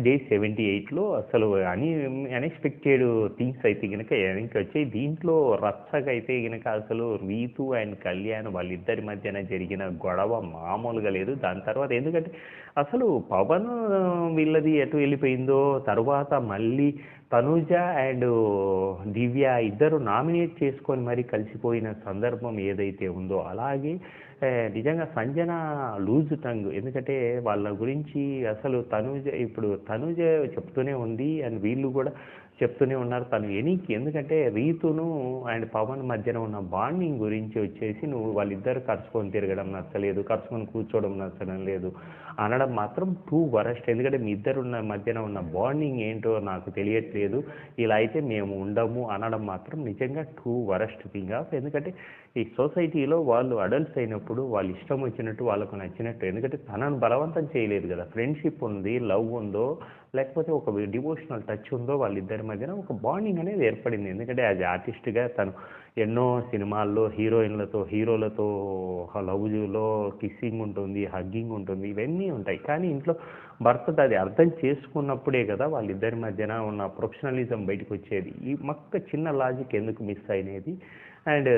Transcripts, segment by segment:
Day seventy ఎయిట్లో అసలు అని అన్ఎక్స్పెక్టెడ్ థింగ్స్ అయితే కనుక వెనక్కి వచ్చాయి. దీంట్లో రచ్చగా అయితే కనుక అసలు రీతు అండ్ కళ్యాణ్ వాళ్ళిద్దరి మధ్యన జరిగిన గొడవ మామూలుగా లేదు. దాని తర్వాత ఎందుకంటే అసలు పవన్ వీళ్ళది ఎటు వెళ్ళిపోయిందో తర్వాత మళ్ళీ తనుజ అండ్ దివ్య ఇద్దరు నామినేట్ చేసుకొని మరి కలిసిపోయిన సందర్భం ఏదైతే ఉందో అలాగే నిజంగా సంజన లూజ్ టంగ్. ఎందుకంటే వాళ్ళ గురించి అసలు తనుజ ఇప్పుడు తనుజ చెప్తూనే ఉంది. అండ్ వీళ్ళు కూడా చెప్తూనే ఉన్నారు తను ఎనీకి. ఎందుకంటే రీతును అండ్ పవన్ మధ్యన ఉన్న బాండింగ్ గురించి వచ్చేసి నువ్వు వాళ్ళిద్దరు కరుచుకొని తిరగడం నచ్చలేదు కరుచుకొని కూర్చోవడం నచ్చడం లేదు అనడం మాత్రం టూ వరస్ట్. ఎందుకంటే మీ ఇద్దరున్న మధ్యన ఉన్న బాండింగ్ ఏంటో నాకు తెలియట్లేదు. ఇలా అయితే మేము ఉండము అనడం మాత్రం నిజంగా టూ వరస్ట్ థింగ్ ఆఫ్. ఎందుకంటే ఈ సొసైటీలో వాళ్ళు అడల్ట్స్ అయినప్పుడు వాళ్ళు ఇష్టం వచ్చినట్టు వాళ్ళకు నచ్చినట్టు. ఎందుకంటే తనను బలవంతం చేయలేదు కదా. ఫ్రెండ్షిప్ ఉంది లవ్ ఉందో లేకపోతే ఒక డివోషనల్ టచ్ ఉందో వాళ్ళిద్దరి మధ్యన ఒక బాండింగ్ అనేది ఏర్పడింది. ఎందుకంటే యాజ్ ఆర్టిస్ట్గా తను ఎన్నో సినిమాల్లో హీరోయిన్లతో హీరోలతో లవ్జులో కిస్సింగ్ ఉంటుంది హగ్గింగ్ ఉంటుంది ఇవన్నీ ఉంటాయి. కానీ ఇంట్లో భర్త అది అర్థం చేసుకున్నప్పుడే కదా వాళ్ళిద్దరి మధ్యన ఉన్న ప్రొఫెషనలిజం బయటకు వచ్చేది. ఈ మొక్క చిన్న లాజిక్ ఎందుకు మిస్ అయినది? అండ్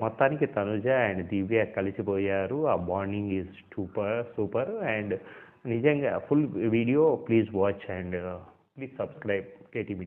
మొత్తానికి తనుజ అండ్ దివ్య కలిసిపోయారు. ఆ bonding is super super and నిజంగా full video please watch and please subscribe KTV